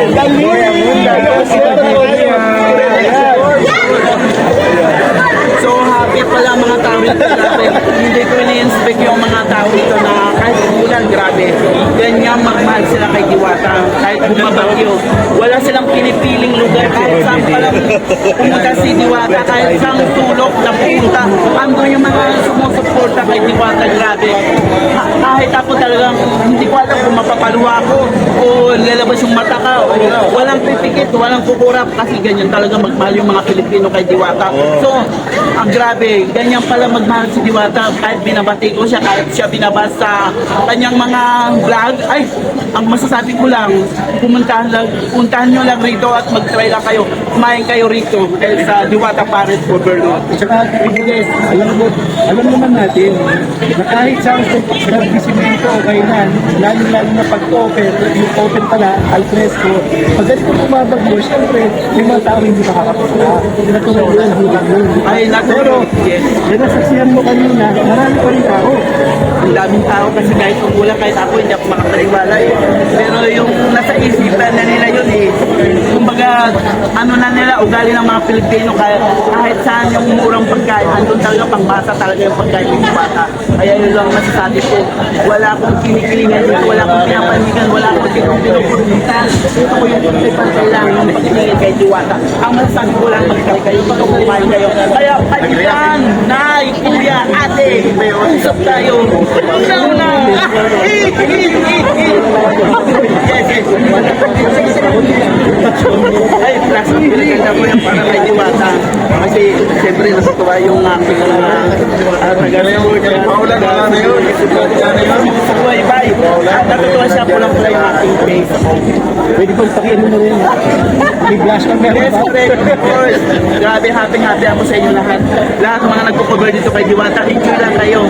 Yang here. Mga tao dito grabe. Hindi ko ini-inspect yung mga tao dito na kahit umulan, grabe. Ganyan magmahal sila kay Diwata. Kahit bumabagyo. Wala silang pinipiling lugar. Kahit saan pa pumunta si Diwata. Kahit saan tulok na pumunta. Ando yung mga sumusuporta kay Diwata. Grabe. Kahit ako talagang hindi ko alam kung mapapaluwa ako o lalabas yung mata ka. O, walang pipikit, walang kukurap kasi ganyan talaga magmahal yung mga Pilipino kay Diwata. So, ang grabe, ganyan pala magmahal si Diwata kahit binabati ko siya, kahit siya binabasa sa kanyang mga vlog. Ay, ang masasabi ko lang, pumuntahan lang, puntahan nyo lang rito at mag-try lang kayo. Kumain kayo rito eh, sa Diwata Paris for Bernard. Tsaka, Ibules, alam mo, alam naman natin na kahit sa establishment okay na, lalo-lalo na pag-open, yung open pala, al fresco, pag ganito bumabagyo, syempre, may mga tao hindi makakapunta. Natural yun, yun. Ay, natural. Yes. Yan nasaksihan mo kanina, marami pa rin tao. ang daming tao kasi kahit umulan, kahit ako hindi ako makapaniwala eh. Pero yung nasa isipan na nila yun eh. Kumbaga, ano na nila, ugali ng mga Pilipino kahit, kahit saan yung murang pagkain, andun talaga pangbasa talaga yung pagkain ng bata. Kaya yun lang masasabi ko, wala akong kinikilingan, wala akong pinapanigan, wala akong pinupurnitan. Ito ko yung pagkaipan lang ng pagkilingin kay Diwata. Ang masasabi ko lang, magkay kayo, pagkukumain kayo. Kaya, ate, usap tayo. Una-una, ah. Yes, yes. Ay, plus, pinaganda ko yan para kay Diwata. Kasi, siyempre, natutuwa yung aking mga uh, taga-report. Paula, na yun. Buhay, bye. At natutuwa siya pulang-pula yung aking face. Pwede pong pakiano mo rin. May blush pa meron Yes, correct. Of course. Grabe, happy happy ako sa inyo lahat. Lahat ng mga nagpo-cover dito kay Diwata, enjoy lang kayo.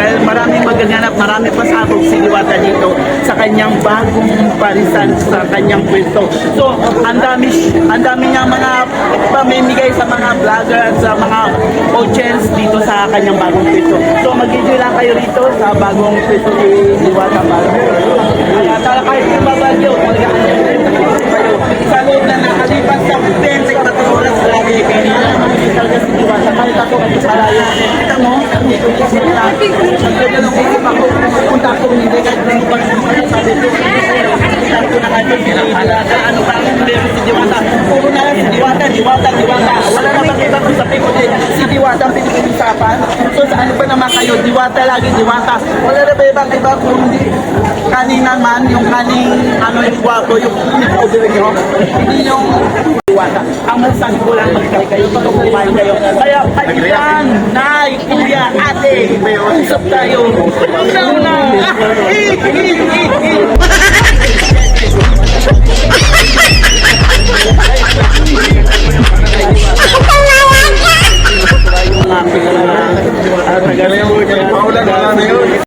Dahil maraming magaganap, marami pa sabog si Diwata dito sa kanyang bagong parisan sa kanyang pwesto. So, ang dami, ang dami niya mga pamimigay sa mga vlogger at sa mga audience dito sa kanyang bagong pwesto. So, mag-enjoy lang kayo rito sa bagong pwesto ni Diwata Barber. Kaya tala kahit yung babagyo, mag-aanyan kayo sa loob na nakalipas sa 24 oras lagi kanina talaga si Diwata kahit ako malayo kita mo dito ni Sita ang ganda ng isip ako pupunta ako hindi kahit hindi pa sabi ko kita ko na kayo si Diwata ano ba ang problema si Diwata puro na lang si Diwata Diwata Diwata wala namang ibang usapin kundi si Diwata ang pinag-uusapan so sa ano ba naman kayo Diwata lagi Diwata wala na ba ibang iba kung hindi kanina man yung kaning ano yung gwapo yung in-order nyo hindi yung Diwata. Ang masasabi ko lang magkay kayo pag kayo. Kaya kaibigan, nay, kuya, ate, usap tayo. Una-una, ah, eat, eat, eat, eat. Hasta que leemos el.